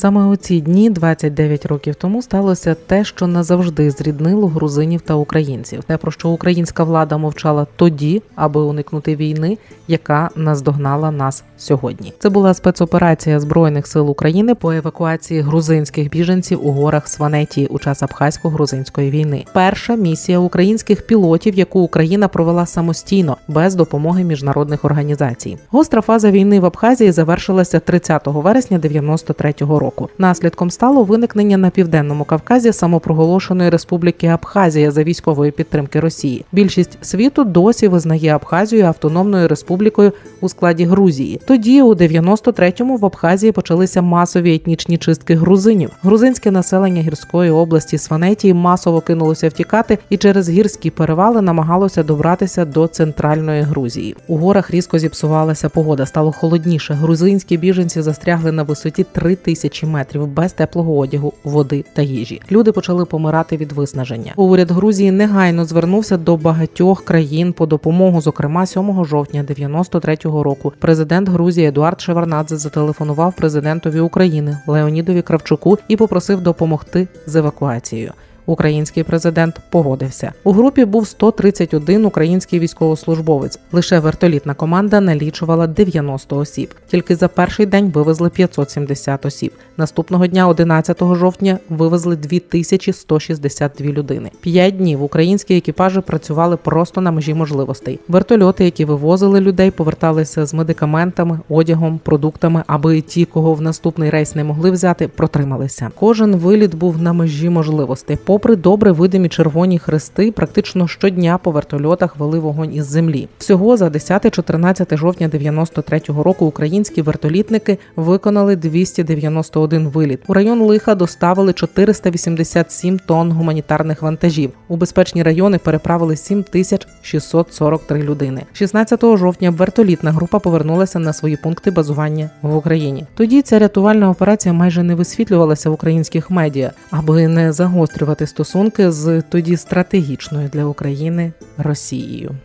Саме у ці дні, 29 років тому, сталося те, що назавжди зріднило грузинів та українців. Те, про що українська влада мовчала тоді, аби уникнути війни, яка наздогнала нас сьогодні. Це була спецоперація збройних сил України по евакуації грузинських біженців у горах Сванетії у час абхазько-грузинської війни. Перша місія українських пілотів, яку Україна провела самостійно без допомоги міжнародних організацій. Гостра фаза війни в Абхазії завершилася 30 вересня 93-го року. Наслідком стало виникнення на південному Кавказі самопроголошеної республіки Абхазія за військової підтримки Росії. Більшість світу досі визнає Абхазію автономною республікою у складі Грузії. Тоді, у 93-му, в Абхазії почалися масові етнічні чистки грузинів. Грузинське населення гірської області Сванетії масово кинулося втікати і через гірські перевали намагалося добратися до центральної Грузії. У горах різко зіпсувалася погода, стало холодніше. Грузинські біженці застрягли на висоті 3 тисячі метрів без теплого одягу, води та їжі. Люди почали помирати від виснаження. Уряд Грузії негайно звернувся до багатьох країн по допомогу. Зокрема, 7 жовтня 93-го року президент Грузії Едуард Шеварнадзе зателефонував президентові України Леонідові Кравчуку і попросив допомогти з евакуацією. Український президент погодився. У групі був 131 український військовослужбовець. Лише вертолітна команда налічувала 90 осіб. Тільки за перший день вивезли 570 осіб. Наступного дня, 11 жовтня, вивезли 2162 людини. П'ять днів українські екіпажі працювали просто на межі можливостей. Вертольоти, які вивозили людей, поверталися з медикаментами, одягом, продуктами, аби ті, кого в наступний рейс не могли взяти, протрималися. Кожен виліт був на межі можливостей. Попри добре видимі червоні хрести, практично щодня по вертольотах вели вогонь із землі. Всього за 10-14 жовтня 93-го року українські вертолітники виконали 291 виліт. У район лиха доставили 487 тонн гуманітарних вантажів. У безпечні райони переправили 7643 людини. 16 жовтня вертолітна група повернулася на свої пункти базування в Україні. Тоді ця рятувальна операція майже не висвітлювалася в українських медіа, аби не загострювати стосунки з тоді стратегічною для України Росією.